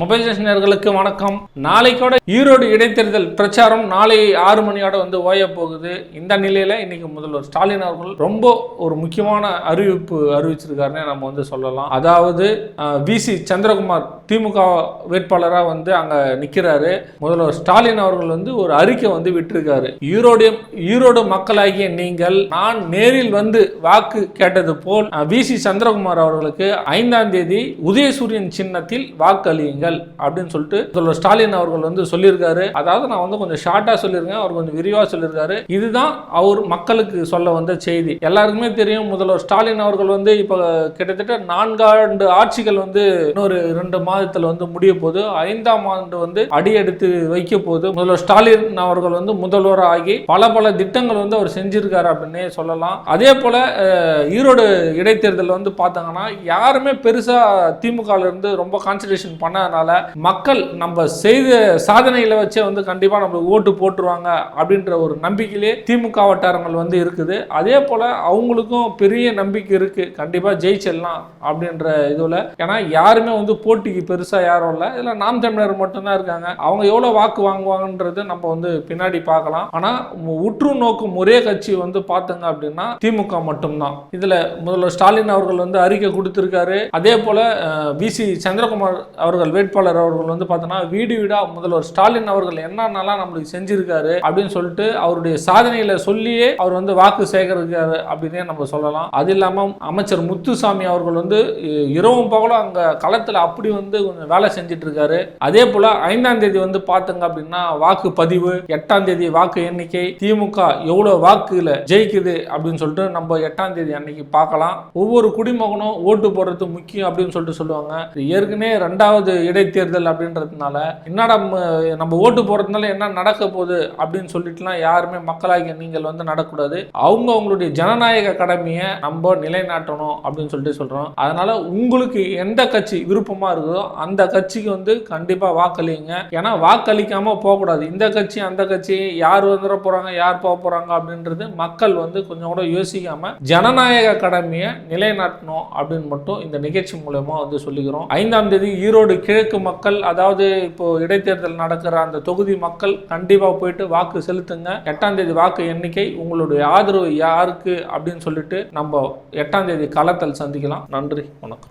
Mobile ஸ்டேஷனர்களுக்கு வணக்கம். நாளைக்கோட ஈரோடு இடைத்தேர்தல் பிரச்சாரம் நாளை ஆறு மணியோட வந்து ஓய போகுது. இந்த நிலையில இன்னைக்கு முதல்வர் ஸ்டாலின் அவர்கள் ரொம்ப ஒரு முக்கியமான அறிவிப்பு அறிவிச்சிருக்காருன்னு நம்ம வந்து சொல்லலாம். அதாவது விசி சந்திரகுமார் திமுக வேட்பாளராக வந்து அங்கே நிற்கிறாரு முதல்வர் ஸ்டாலின் அவர்கள் வந்து ஒரு அறிக்கை வந்து விட்டிருக்காரு. ஈரோடு ஈரோடு மக்களாகிய நீங்கள் நான் நேரில் வந்து வாக்கு கேட்டது போல் விசி சந்திரகுமார் அவர்களுக்கு ஐந்தாம் தேதி உதயசூரியன் சின்னத்தில் வாக்கு அளியுங்கள் அப்படின்னு சொல்லிட்டு முதல்வர் ஸ்டாலின் அவர்கள் வந்து சொல்லியிருக்காரு. அதாவது நான் வந்து கொஞ்சம் ஷார்ட்டாக சொல்லியிருக்கேன் அவர் கொஞ்சம் விரிவாக சொல்லியிருக்காரு. இதுதான் அவர் மக்களுக்கு சொல்ல வந்த செய்தி. எல்லாருக்குமே தெரியும் முதல்வர் ஸ்டாலின் அவர்கள் வந்து இப்போ கிட்டத்தட்ட நான்காண்டு ஆட்சிகள் வந்து இன்னொரு ரெண்டு மாதத்தில் வந்து முடிய போது ஐந்தாம் ஆண்டு வந்து அடியெடுத்து வைக்க போது முதல்வர் ஸ்டாலின் அவர்கள் வந்து முதல்வர் ஆகி பல பல திட்டங்கள் வந்து அவர் செஞ்சிருக்காரு அப்படின்னே சொல்லலாம். அதே போல ஈரோடு இடைத்தேர்தல் வந்து பார்த்தாங்கன்னா யாருமே பெருசா திமுக இருந்து ரொம்ப கான்சன்ட்ரேஷன் பண்ணதுனால மக்கள் நம்ம செய்த சாதனைகளை வச்சே வந்து கண்டிப்பா நம்மளுக்கு ஓட்டு போட்டுருவாங்க அப்படின்ற ஒரு நம்பிக்கையிலே திமுக வட்டாரங்கள் வந்து இருக்குது. அதே போல அவங்களுக்கும் பெரிய நம்பிக்கை இருக்கு. கண்டிப்பா ஜெயிச்சிடலாம் அப்படின்ற இதுல. ஏன்னா யாருமே வந்து போட்டிக்கு பெருசாக யாரும் இல்லை. இதில் நாம் தமிழர் மட்டும்தான் இருக்காங்க. அவங்க எவ்வளோ வாக்கு வாங்குவாங்கன்றது நம்ம வந்து பின்னாடி பார்க்கலாம். ஆனால் உற்று நோக்கும் ஒரே கட்சி வந்து பார்த்தங்க அப்படின்னா திமுக மட்டும்தான். இதில் முதல்வர் ஸ்டாலின் அவர்கள் வந்து அறிக்கை கொடுத்துருக்காரு. அதே போல் விசி சந்திரகுமார் அவர்கள் வேட்பாளர் அவர்கள் வந்து பார்த்தோன்னா வீடு வீடாக முதல்வர் ஸ்டாலின் அவர்கள் என்னென்னலாம் நம்மளுக்கு செஞ்சிருக்காரு அப்படின்னு சொல்லிட்டு அவருடைய சாதனையில் சொல்லியே அவர் வந்து வாக்கு சேகரிக்கிறாரு அப்படின்னே நம்ம சொல்லலாம். அது இல்லாமல் அமைச்சர் முத்துசாமி அவர்கள் வந்து இ- இரவும் பகலும் அங்கே களத்தில் அப்படி வந்து கொஞ்சம் வேலை செஞ்சுட்டு இருக்காரு அதே போல ஐந்தாம் தேதி வந்து பார்த்துங்க அப்படின்னா வாக்கு பதிவு எட்டாம் தேதி வாக்கு எண்ணிக்கை திமுக எவ்வளவு வாக்குல ஜெயிக்குது அப்படின்னு சொல்லிட்டு நம்ம எட்டாம் தேதி அன்னைக்கு பார்க்கலாம் ஒவ்வொரு குடிமகனும் ஓட்டு போடுறது முக்கியம் அப்படின்னு சொல்லிட்டு சொல்லுவாங்க. ஏற்கனவே ரெண்டாவது இடைத்தேர்தல் அப்படின்றதுனால என்னடா நம்ம ஓட்டு போடுறதுனால என்ன நடக்க போகுது அப்படின்னு சொல்லிட்டுலாம் யாருமே மக்களாகிய நீங்கள் வந்து நடக்கூடாது அவங்க அவங்களுடைய ஜனநாயக கடமையை நம்ம நிலைநாட்டணும் அப்படின்னு சொல்லிட்டு சொல்றோம். அதனால உங்களுக்கு எந்த கட்சி விருப்பமா இருக்குதோ அந்த கட்சிக்கு வந்து கண்டிப்பாக வாக்களிங்க. ஏன்னா வாக்களிக்காம போகக்கூடாது. இந்த கட்சி அந்த கட்சி யார் வந்துட போகிறாங்க யார் போக போகிறாங்க அப்படின்றது மக்கள் வந்து கொஞ்சம் கூட யோசிக்காம ஜனநாயக கடமையை நிலைநாட்டணும் அப்படின்னு மட்டும் இந்த நிகழ்ச்சி மூலயமா வந்து சொல்லிக்கிறோம். ஐந்தாம் தேதி ஈரோடு கிழக்கு மக்கள் அதாவது இப்போ இடைத்தேர்தல் நடக்கிற அந்த தொகுதி மக்கள் கண்டிப்பாக போயிட்டு வாக்கு செலுத்துங்க. எட்டாம் தேதி வாக்கு எண்ணிக்கை உங்களுடைய ஆதரவு யாருக்கு அப்படின்னு சொல்லிட்டு நம்ம எட்டாம் தேதி களத்தில் சந்திக்கலாம். நன்றி வணக்கம்.